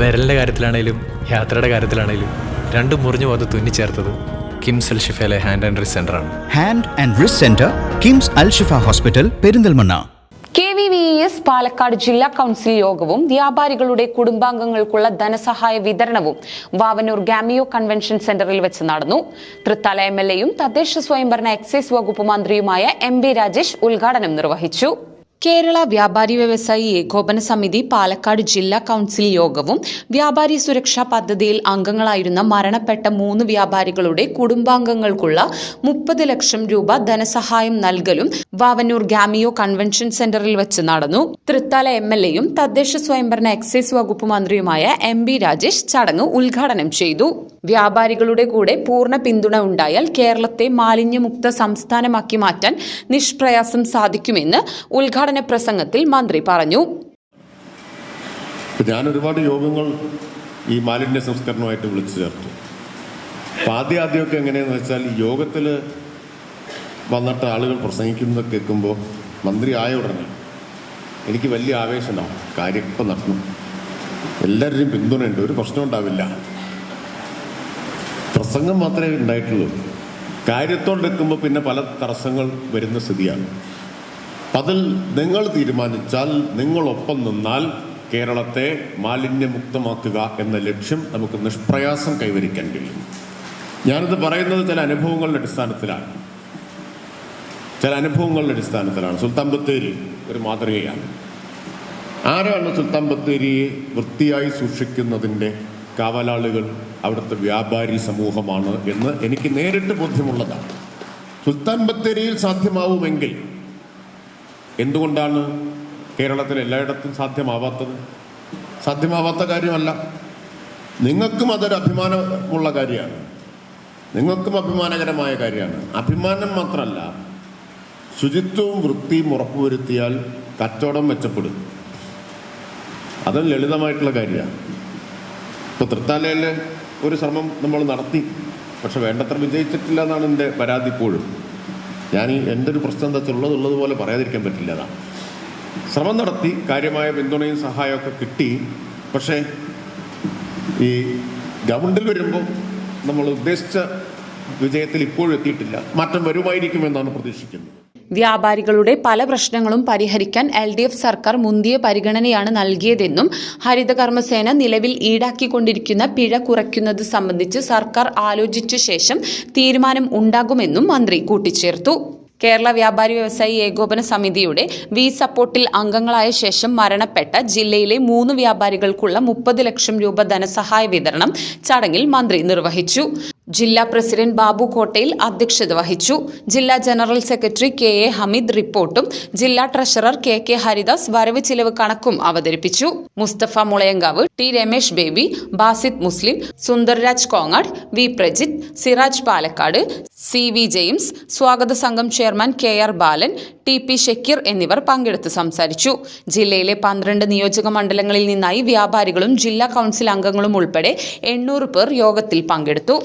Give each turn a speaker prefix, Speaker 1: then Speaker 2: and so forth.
Speaker 1: വിരലിന്റെ കാര്യത്തിലാണേലും യാത്രയുടെ കാര്യത്തിലാണേലും രണ്ടും മുറിഞ്ഞു പോകാതെ തുന്നിച്ചേർത്തത് കിംസ് അൽ ഷിഫയിലെ ഹാൻഡ് ആൻഡ് റിസ് ആണ്.
Speaker 2: Hand and wrist centre KIMS Al Shifa hospital Perinthalmanna.
Speaker 3: K V V S Palakkad ജില്ലാ കൗൺസിൽ യോഗവും വ്യാപാരികളുടെ കുടുംബാംഗങ്ങൾക്കുള്ള ധനസഹായ വിതരണവും വാവനൂർ ഗാമിയോ കൺവെൻഷൻ സെന്ററിൽ വെച്ച് നടന്നു. തൃത്താല എം എൽ എയും തദ്ദേശ സ്വയംഭരണ എക്സൈസ് വകുപ്പ് മന്ത്രിയുമായ എം ബി രാജേഷ് ഉദ്ഘാടനം നിർവഹിച്ചു. കേരള വ്യാപാരി വ്യവസായി ഏകോപന സമിതി പാലക്കാട് ജില്ലാ കൗൺസിൽ യോഗവും വ്യാപാരി സുരക്ഷാ പദ്ധതിയിൽ അംഗങ്ങളായിരുന്ന മരണപ്പെട്ട മൂന്ന് വ്യാപാരികളുടെ കുടുംബാംഗങ്ങൾക്കുള്ള മുപ്പത് ലക്ഷം രൂപ ധനസഹായം നൽകലും വാവന്നൂർ ഗാമിയോ കൺവെൻഷൻ സെന്ററിൽ വെച്ച് നടന്നു. തൃത്താല എം എൽ എയും തദ്ദേശ സ്വയംഭരണ എക്സൈസ് വകുപ്പ് മന്ത്രിയുമായ എം ബി രാജേഷ് ചടങ്ങ് ഉദ്ഘാടനം ചെയ്തു. വ്യാപാരികളുടെ കൂടെ പൂർണ പിന്തുണ ഉണ്ടായാൽ കേരളത്തെ മാലിന്യമുക്ത സംസ്ഥാനമാക്കി മാറ്റാൻ നിഷ്പ്രയാസം സാധിക്കുമെന്ന് ഉദ്ഘാടന പ്രസംഗത്തിൽ മന്ത്രി പറഞ്ഞു.
Speaker 4: ഞാൻ ഒരുപാട് യോഗങ്ങൾ ഈ മാലിന്യ സംസ്കരണമായിട്ട് വിളിച്ചു ചേർത്തു. അപ്പം ആദ്യം ആദ്യമൊക്കെ എങ്ങനെയാണെന്ന് വെച്ചാൽ യോഗത്തിൽ വന്നിട്ട് ആളുകൾ പ്രസംഗിക്കുന്നത് കേൾക്കുമ്പോൾ മന്ത്രി ആയ ഉടനെ എനിക്ക് വലിയ ആവേശമാണ് കാര്യം ഇപ്പം നടന്നു. എല്ലാവരുടെയും പിന്തുണയുണ്ട്. ഒരു പ്രശ്നം ഉണ്ടാവില്ല. പ്രസംഗം മാത്രമേ ഉണ്ടായിട്ടുള്ളൂ. കാര്യത്തോടെത്തുമ്പോൾ പിന്നെ പല തടസ്സങ്ങൾ വരുന്ന സ്ഥിതിയാണ്. അതിൽ നിങ്ങൾ തീരുമാനിച്ചാൽ നിങ്ങളൊപ്പം നിന്നാൽ കേരളത്തെ മാലിന്യമുക്തമാക്കുക എന്ന ലക്ഷ്യം നമുക്ക് നിഷ്പ്രയാസം കൈവരിക്കാൻ കഴിയും. ഞാനിത് പറയുന്നത് ചില അനുഭവങ്ങളുടെ അടിസ്ഥാനത്തിലാണ്. ചില അനുഭവങ്ങളുടെ അടിസ്ഥാനത്തിലാണ്. സുൽത്താൻ ബത്തേരി ഒരു മാതൃകയാണ്. ആരാണ് സുൽത്താൻ ബത്തേരിയെ വൃത്തിയായി സൂക്ഷിക്കുന്നതിന്റെ കാവലാളുകൾ അവിടുത്തെ വ്യാപാരി സമൂഹമാണ് എന്ന് എനിക്ക് നേരിട്ട് ബോധ്യമുള്ളതാണ്. സുൽത്താൻ ബത്തേരിയിൽ സാധ്യമാവുമെങ്കിൽ എന്തുകൊണ്ടാണ് കേരളത്തിൽ എല്ലായിടത്തും സാധ്യമാവാത്തത്? സാധ്യമാവാത്ത കാര്യമല്ല. നിങ്ങൾക്കും അതൊരു അഭിമാനമുള്ള കാര്യമാണ്. നിങ്ങൾക്കും അഭിമാനകരമായ കാര്യമാണ്. അഭിമാനം മാത്രമല്ല ശുചിത്വവും വൃത്തിയും ഉറപ്പുവരുത്തിയാൽ കച്ചവടം മെച്ചപ്പെടും. അത് ലളിതമായിട്ടുള്ള കാര്യമാണ്. ഇപ്പോൾ തൃത്താലയിൽ ഒരു ശ്രമം നമ്മൾ നടത്തി. പക്ഷെ വേണ്ടത്ര വിജയിച്ചിട്ടില്ല എന്നാണ് എന്റെ പരാതി ഇപ്പോഴും. ഞാൻ ഈ എന്റെ ഒരു പ്രശ്നം എന്താ വെച്ചാൽ ഉള്ളത് ഉള്ളതുപോലെ പറയാതിരിക്കാൻ പറ്റില്ല അതാ. ശ്രമം നടത്തി കാര്യമായ പിന്തുണയും സഹായമൊക്കെ കിട്ടി. പക്ഷേ ഈ ഗവൺമെന്റിൽ വരുമ്പോൾ നമ്മൾ ഉദ്ദേശിച്ച വിജയത്തിൽ ഇപ്പോഴും എത്തിയിട്ടില്ല. മാറ്റം വരുമായിരിക്കുമെന്നാണ് പ്രതീക്ഷിക്കുന്നത്.
Speaker 3: വ്യാപാരികളുടെ പല പ്രശ്നങ്ങളും പരിഹരിക്കാൻ എൽ ഡി എഫ് സർക്കാർ മുന്തിയ പരിഗണനയാണ് നൽകിയതെന്നും ഹരിതകർമ്മസേന നിലവിൽ ഈടാക്കിക്കൊണ്ടിരിക്കുന്ന പിഴ കുറയ്ക്കുന്നത് സംബന്ധിച്ച് സർക്കാർ ആലോചിച്ച ശേഷം തീരുമാനം ഉണ്ടാകുമെന്നും മന്ത്രി കൂട്ടിച്ചേർത്തു. കേരള വ്യാപാരി വ്യവസായി ഏകോപന സമിതിയുടെ വി സപ്പോർട്ടിൽ അംഗങ്ങളായ ശേഷം മരണപ്പെട്ട ജില്ലയിലെ മൂന്ന് വ്യാപാരികൾക്കുള്ള മുപ്പത് ലക്ഷം രൂപ ധനസഹായ വിതരണം ചടങ്ങിൽ മന്ത്രി നിർവഹിച്ചു. ജില്ലാ പ്രസിഡന്റ് ബാബു കോട്ടയിൽ അധ്യക്ഷത വഹിച്ചു. ജില്ലാ general secretary K A Hameed റിപ്പോർട്ടും ജില്ലാ ട്രഷറർ കെ കെ ഹരിദാസ് വരവ് ചിലവ് കണക്കും അവതരിപ്പിച്ചു. മുസ്തഫ മുളയങ്കാവ് ടി രമേശ് ബേബി ബാസിദ് മുസ്ലിം Sundarraj Kongad V Prajith Siraj Palakkad C V James സ്വാഗത സംഘം chairman K R Balan T P Shakeer എന്നിവർ പങ്കെടുത്ത് സംസാരിച്ചു. ജില്ലയിലെ പന്ത്രണ്ട് നിയോജക മണ്ഡലങ്ങളിൽ നിന്നായി വ്യാപാരികളും ജില്ലാ കൗൺസിൽ അംഗങ്ങളും ഉൾപ്പെടെ എണ്ണൂറ് പേർ യോഗത്തിൽ പങ്കെടുത്തു.